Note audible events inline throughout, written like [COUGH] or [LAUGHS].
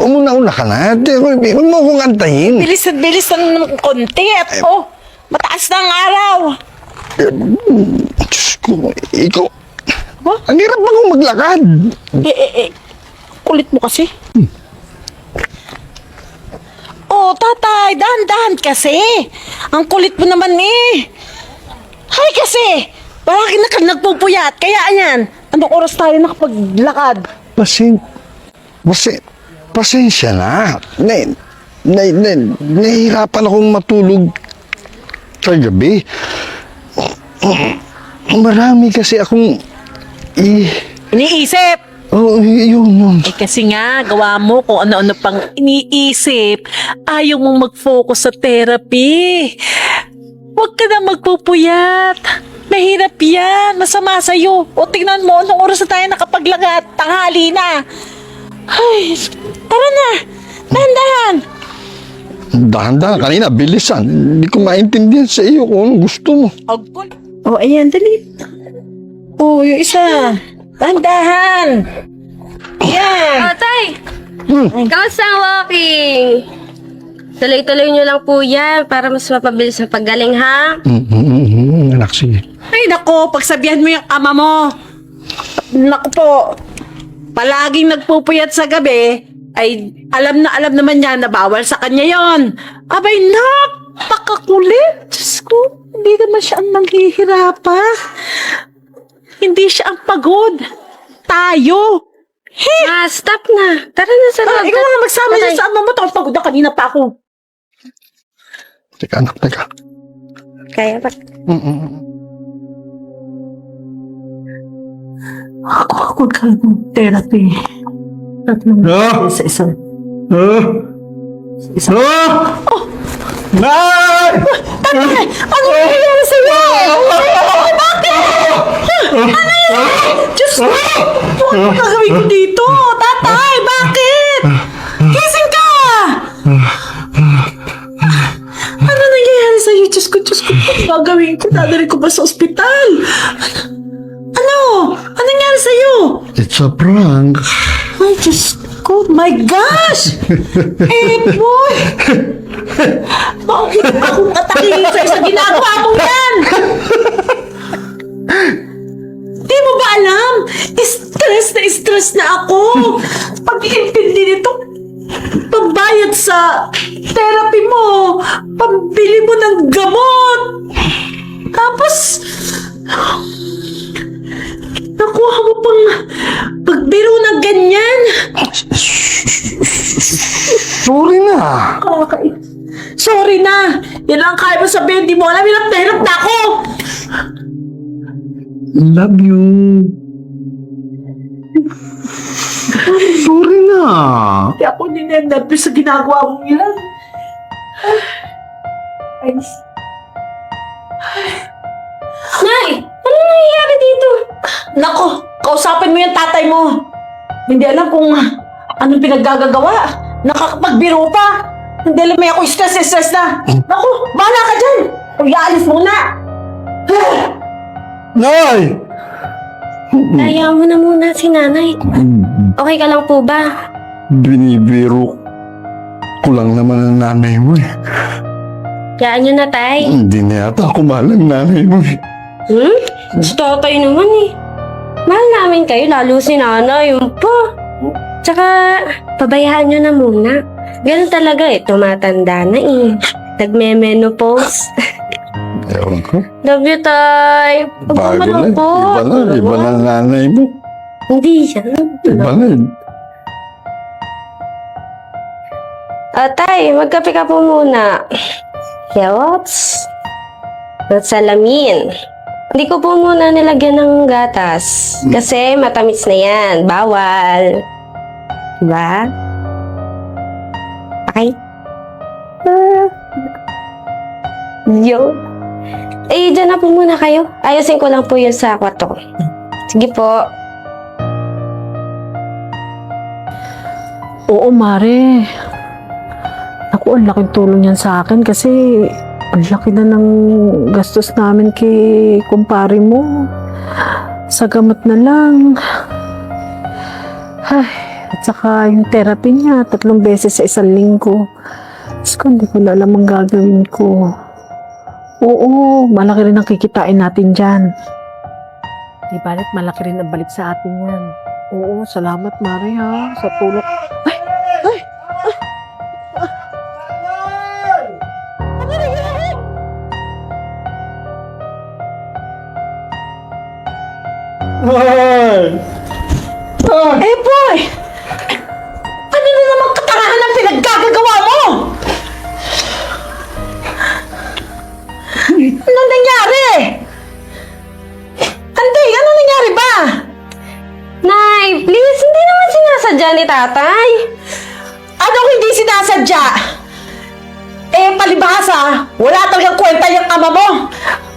Umuna-una ka na. Huwag mo akong antayin. Bilisan, bilisan ng konti at oh, mataas na ang araw. Diyos ko, ikaw. Ba? Ang hirap akong maglakad. Eh, eh, eh, kulit mo kasi. Oh, tatay, dahan-dahan kasi. Ang kulit mo naman eh. Hay kasi, palagi na nagpupuyat. Kaya ayan, anong oras tayo nakapaglakad? Pasin, pasin, pasensya na. Na, na, na, nahihirapan akong matulog sa gabi. Marami kasi akong i... Iniisip. Oh, yun, yun. Eh kasi nga, gawa mo kung ano-ano pang iniisip. Ayaw mong mag-focus sa therapy. Huwag ka na magpupuyat. Mahirap yan. Masama sa'yo. O tingnan mo, anong oras na tayo nakapaglagat? Tanghali na. Ay, tara na. Dahan-dahan. Dahan-dahan, kanina, bilisan. Hindi ko maintindihan sa iyo kung anong gusto mo. Agpol. O, oh, ayan, dali. O, yung isa. Dahan-dahan. Yan. Oh, tay! Hmm. Kamusta ang walking? Tuloy-tuloy nyo lang po yan para mas mapabilis ang paggaling, ha? Mm, mm, mm, mm, anak, sige. Ay, nako, pagsabihan mo yung ama mo. Nako po, palaging nagpupuyat sa gabi, ay alam na alam naman niya na bawal sa kanya yon. Abay, napakakulit. Diyos ko, hindi naman siya ang nanghihirapa. Hindi siya ang pagod. Tayo. He! Ah, stop na. Tara na sa Ah, loob. ikaw nga magsama niya sa ama mo. Tapos pagod na kanina pa ako. Teka, anak, teka. Kaya ba? Mm, mm, mm. Ako, ako ka ng therapy. Tatlong Ah! sa isang Ah! isang Ah! Nay! Tatay! Ano nangyayari sa'yo? Bakit? Ano yan? Diyos ko! Ano gagawin ko dito? Tatay, bakit? Gising ka! Ano nangyayari sa'yo? Diyos ko, Diyos ko. Ano gagawin ko? Dadalhin ko ba sa ospital? Ano? Ano nangyari sa'yo? It's a prank. Ay, Diyos ko. My gosh! [LAUGHS] eh, boy! Bakit akong atakihin sa'yo sa ginagawa mong yan? Di mo ba alam? Stress na stress na ako. Pag-iintindi nito, pambayad sa therapy mo, pambili mo ng gamot. Tapos, nakuha mo pang pagbiro ng ganyan. Sorry na. Kakait. Sorry na. Yan lang kaya mo sabihin. Di mo alam. Hirap na hirap na ako. Love you. Sorry na. Hindi ako ninenervous sa ginagawa mong yan. Ay, Nay! Ano nangyayari dito? Nako, kausapin mo yung tatay mo. Hindi alam kung anong pinaggagawa. Nakakapagbiro pa. Hindi alam may ako stress na stress na. Naku, bahala ka dyan. O iaalis muna. [SIGHS] Nay! Kaya mo na muna si nanay. Okay ka lang po ba? Binibiro ko lang naman ang nanay mo eh. Kayaan nyo na, tay. Hindi na yata ako mahal ang nanay mo eh. Hmm? Si tatay naman eh. Mahal namin kayo, lalo si nanay. Yun po. Tsaka, pabayaan nyo na muna. Ganun talaga eh, tumatanda na eh. Nagme-menopause. [LAUGHS] Ewan ko. Love you, tay. Huwag ka Bago na. malungkot. Iba na. Iba na ang nanay mo. Hindi yan. Iba na. Ah, tay, magkape ka po muna. Yawops. At salamin. Hindi ko po muna nilagyan ng gatas. Kasi matamis na yan. Bawal. Diba? Okay? Ah. Yo. Eh, dyan na po muna kayo. Ayusin ko lang po yun sa kwarto ko. Sige po. Oo, Mare. Ako, ang laking tulong yan sa akin kasi ang laki na ng gastos namin kay kumpare mo. Sa gamot na lang. Ay, At saka yung therapy niya, tatlong beses sa isang linggo. Diyos ko, hindi ko na alam ang gagawin ko. Oo, malaki rin ang kikitain natin dyan. Di balit, malaki rin ang balik sa atin yan. Oo, salamat Mari ha, sa tulong. Eh, boy! Ano na naman katarahan ang pinaggagawa mo? Ano nangyari? Ante, ano nangyari ba? Nay, please, hindi naman sinasadya ni tatay. Ano hindi sinasadya? Eh, palibhasa, wala talagang kwenta yung ama mo.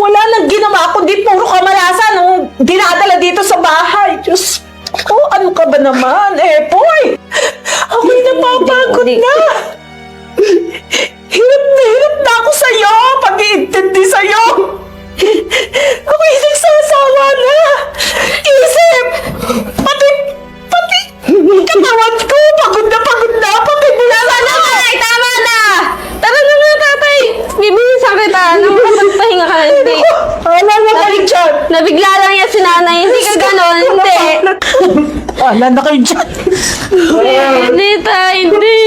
Wala nang ginawa kundi puro kamalasan nung dinadala dito sa bahay. Diyos ko, ano ka ba naman? Eh, boy! Ako'y napapagod na. Hirap na hirap na ako sa'yo, pag-iintindi sa'yo. Ako'y nagsasawa na. Isip! Pati, pati, katawan ko, pagod na pagod na, pati mula Tama na, Nay! Tama na! Tara na nga, tatay! Bibilisan kita nang makapagpahinga ka. Hindi. Ala na kayo dyan! Nabigla lang yan si nanay. Hindi ka ganon. Hindi. Ala na kayo dyan! Hindi, tay. Hindi.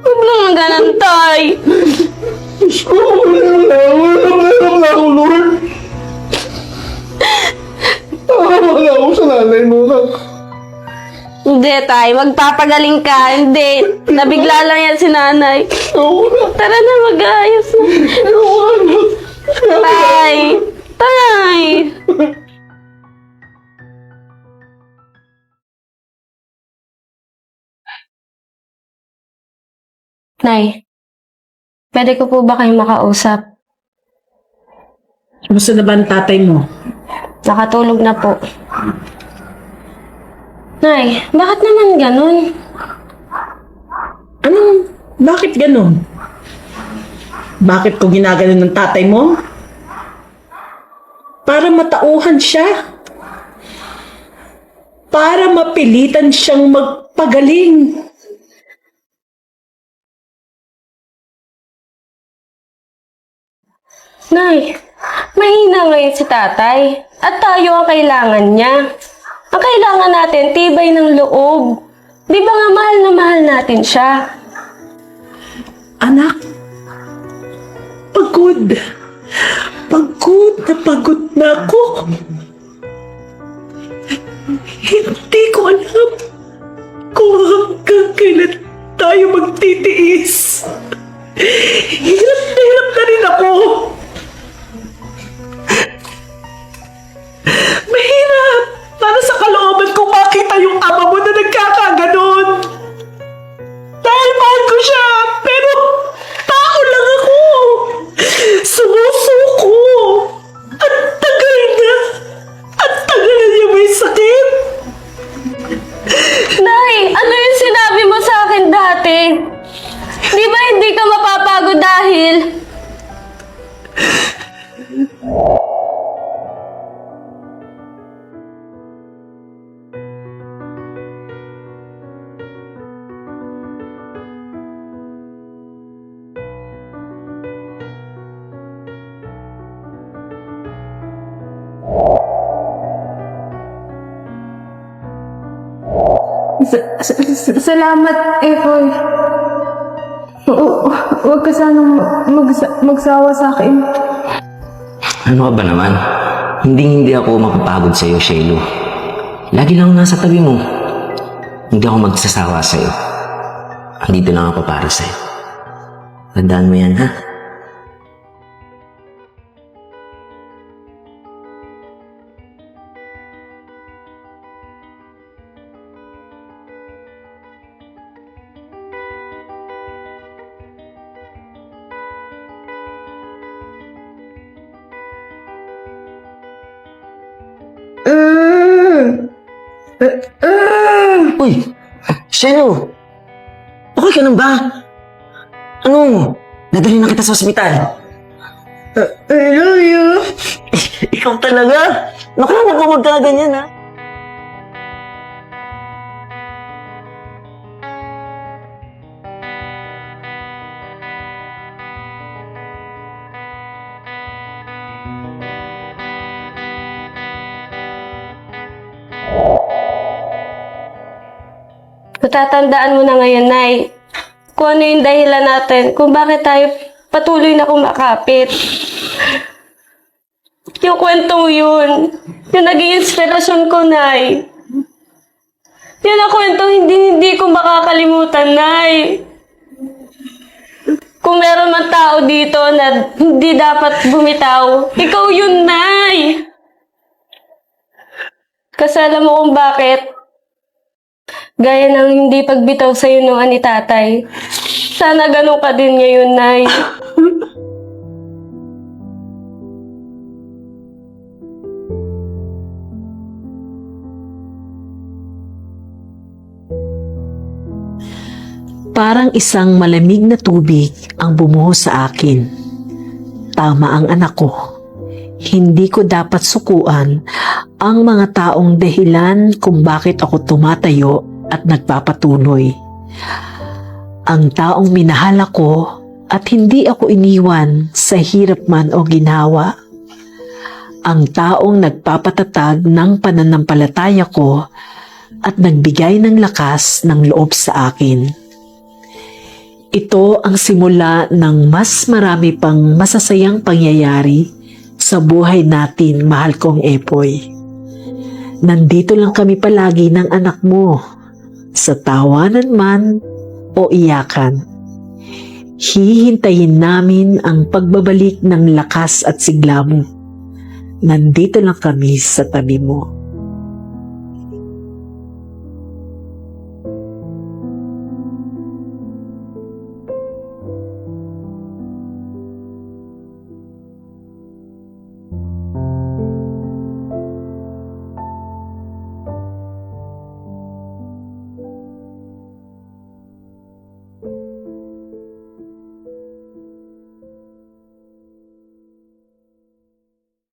Huwag naman ganon, tay. Wala ako sa nanay mo. Hindi, tay. Magpapagaling ka. Hindi. Nabigla lang yan si nanay. Tara na, mag-ayos na. Tay. Tay. Nay, pwede ko po ba kayong makausap? Gusto na ba ang tatay mo? Nakatulog na po. Nay, bakit naman ganun? Anong, bakit ganun? Bakit ko ginaganon ng tatay mo? Para matauhan siya. Para mapilitan siyang magpagaling. Nay, mahina ngayon si tatay. At tayo ang kailangan niya. Ang kailangan natin, tibay ng loob. Di ba nga mahal na mahal natin siya? Anak, pagod. Pagod na pagod na ako. Hindi ko alam kung hanggang kailan tayo magtitiis. Hirap na hirap na rin ako. Salamat, Efoy. Huwag ka sanang magsa- magsawa sa akin. Ano ka ba naman? Hindi hindi ako mapapagod sa iyo, Shelo. Lagi lang nasa tabi mo. Hindi ako magsasawa sa iyo. Andito lang ako para sa iyo. Tandaan mo yan, ha? Uy! Shelo! Okay ka lang ba? Ano? Nadali na kita sa ospital. I love you. Ikaw talaga. Naku, huwag ka magkaganyan ha. Natatandaan mo na ngayon, Nay, kung ano yung dahilan natin, kung bakit tayo patuloy na kumakapit. Yung kwentong yun, yung naging inspirasyon ko, Nay. Yun ang kwentong hindi, hindi ko makakalimutan, Nay. Kung meron man tao dito na hindi dapat bumitaw, ikaw yun, Nay. Kasi alam mo kung bakit? Gaya ng hindi pagbitaw sa'yo nung ani tatay. Sana ganun ka din ngayon, Nay. Parang isang malamig na tubig ang bumuhos sa akin. Tama ang anak ko. Hindi ko dapat sukuan ang mga taong dahilan kung bakit ako tumatayo at nagpapatuloy. Ang taong minahal ako at hindi ako iniwan sa hirap man o ginawa. Ang taong nagpapatatag ng pananampalataya ko at nagbigay ng lakas ng loob sa akin. Ito ang simula ng mas marami pang masasayang pangyayari sa buhay natin, mahal kong Epoy. Nandito lang kami palagi ng anak mo, sa tawanan man o iyakan. Hihintayin namin ang pagbabalik ng lakas at sigla mo. Nandito lang kami sa tabi mo.